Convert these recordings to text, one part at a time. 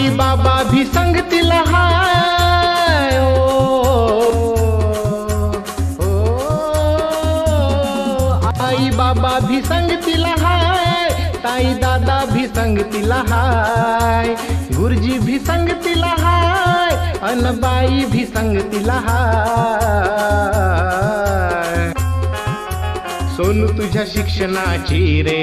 आई बाबा भी संग तिलहा ओ, आई बाबा भी संग तिलहाय ताई दादा भी संग तिलहाय गुरुजी भी संग तिलहाय अनबाई भी संग तिलहाय सोनू तुझ्या शिक्षणाची रे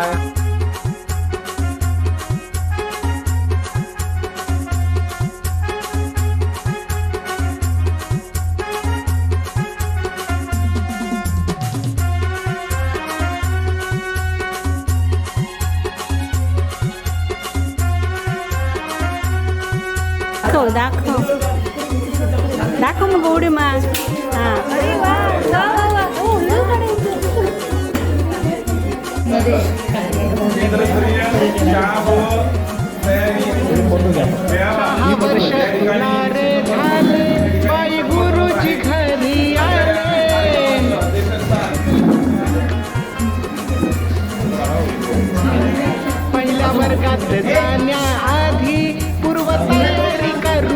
दाखव. दाखव दाखव मग उडी मार हा. सहा घरी पहिल्या वर्गात जाण्याआधी पूर्वतयारी.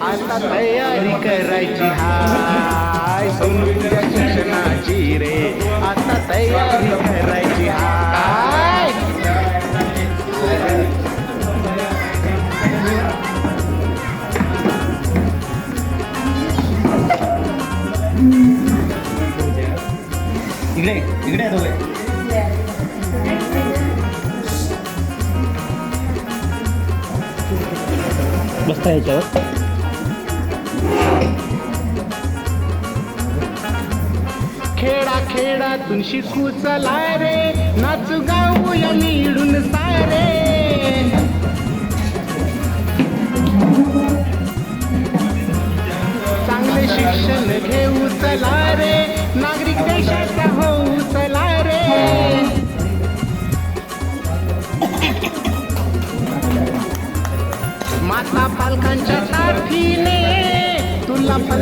आता तयारी करायची हाय सोनू तुझ्या शिक्षणाची रे आता तयारी करायची हाय इकडे इकडे आहे दोघे बसता याच्यावर खेळा खेडातून शिकू चला रे. नाचू गाऊया मिळून सारे चांगले शिक्षण घेऊ चला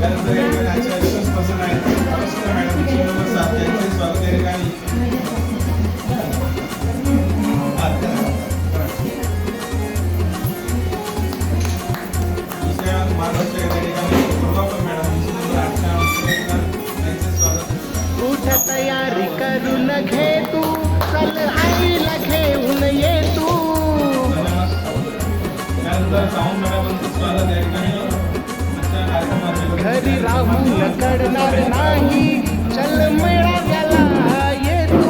Well, राहून करणार नाही. चल मेळाव्याला ये तू.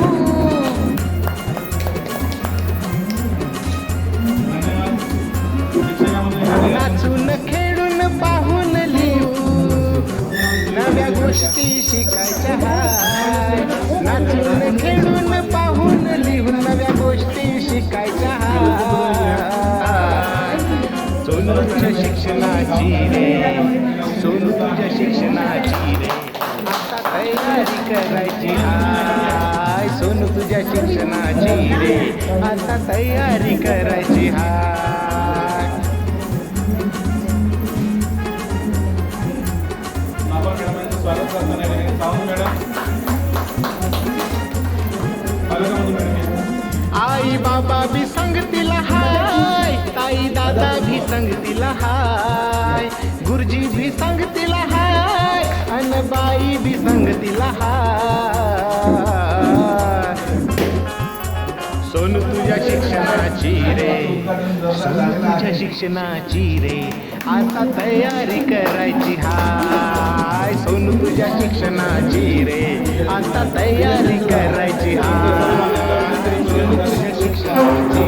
नाचून खेळून पाहून लिहू. नव्या गोष्टी शिकायच्या हाय. नाचून खेळून पाहून लिहू. नव्या गोष्टी शिकायच्या तुझ्या शिक्षणाची रे. सोनू तुझ्या शिक्षणाची रे. आता तयारी करायची हाय. सोनू तुझ्या शिक्षणाची रे. आता तयारी करायची हाय. आई बाबा ताई दादा भी संगतीला हाय. गुरुजी भी सांगतील हाय. अन बाई भी सांगतीला हाय. सोनू तुझ्या शिक्षणाची रे. सोनू तुझ्या शिक्षणाची रे. आता तयारी करायची हाय. सोनू तुझ्या शिक्षणाची रे. आता तयारी करायची हाय. सोनू तुझ्या शिक्षणाची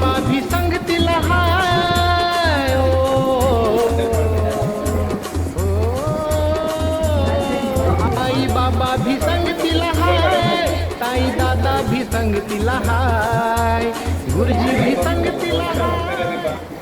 माझी बाबा भी हाय ओ, आई बाबा भी संगती हाय ताई दादा भी संगती हाय गुरुजी भी संगती हाय